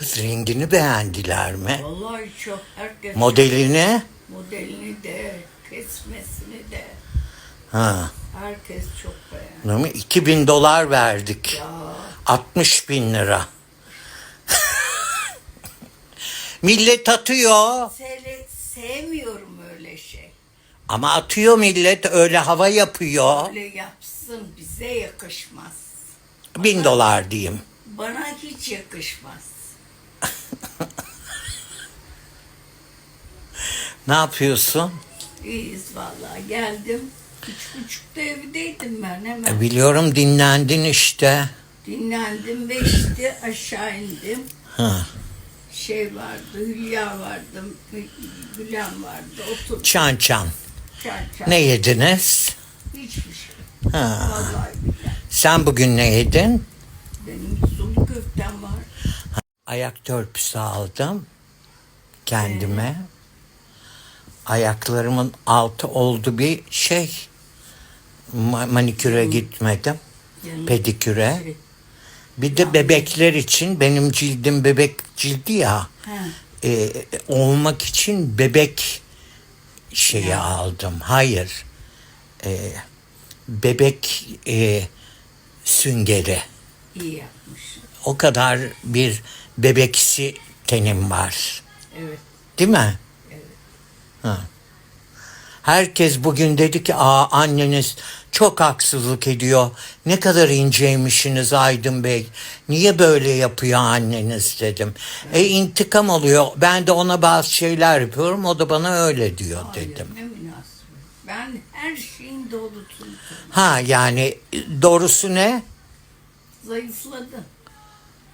Kız rengini beğendiler mi? Vallahi çok herkes Modelini? modelini de kesmesini de Ha. herkes çok beğendi. Değil mi? 2000 dolar verdik. Ya 60 bin lira. millet atıyor. seyre- sevmiyorum öyle şey. Ama atıyor millet öyle hava yapıyor. Öyle yapsın bize yakışmaz. Bin dolar diyeyim. Bana hiç yakışmaz. Ne yapıyorsun? İyiyiz vallahi geldim. Üç buçukta evdeydim ben hemen. E, biliyorum dinlendin işte. Dinlendim ve işte aşağı indim. Ha. Şey vardı, Hülya vardı, Gülen vardı. Oturduk. Çan çan. Çay çay. Ne yediniz? Hiçbir şey. Ha. Vallahi billahi. Sen bugün ne yedin? Benim. Ayak törpüsü aldım kendime. Ayaklarımın altı oldu bir şey. Ma- maniküre gitmedim. Yani Pediküre. şey, Bir de bebekler için benim cildim bebek cildi ya. E, olmak için bebek şeyi aldım. Hayır. E, bebek e, süngeri. İyi yapmış. O kadar bir bebeksi tenim var. Evet. Değil mi? Ha. Herkes bugün dedi ki Aa, anneniz çok haksızlık ediyor. Ne kadar inceymişsiniz Aydın Bey. Niye böyle yapıyor anneniz dedim. E intikam alıyor. Ben de ona bazı şeyler yapıyorum. O da bana öyle diyor Hayır, dedim. ne münasebet. Ben her şeyin doğrusunu Ha yani doğrusu ne? Zayıfladım.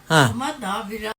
Ha. Ama daha biraz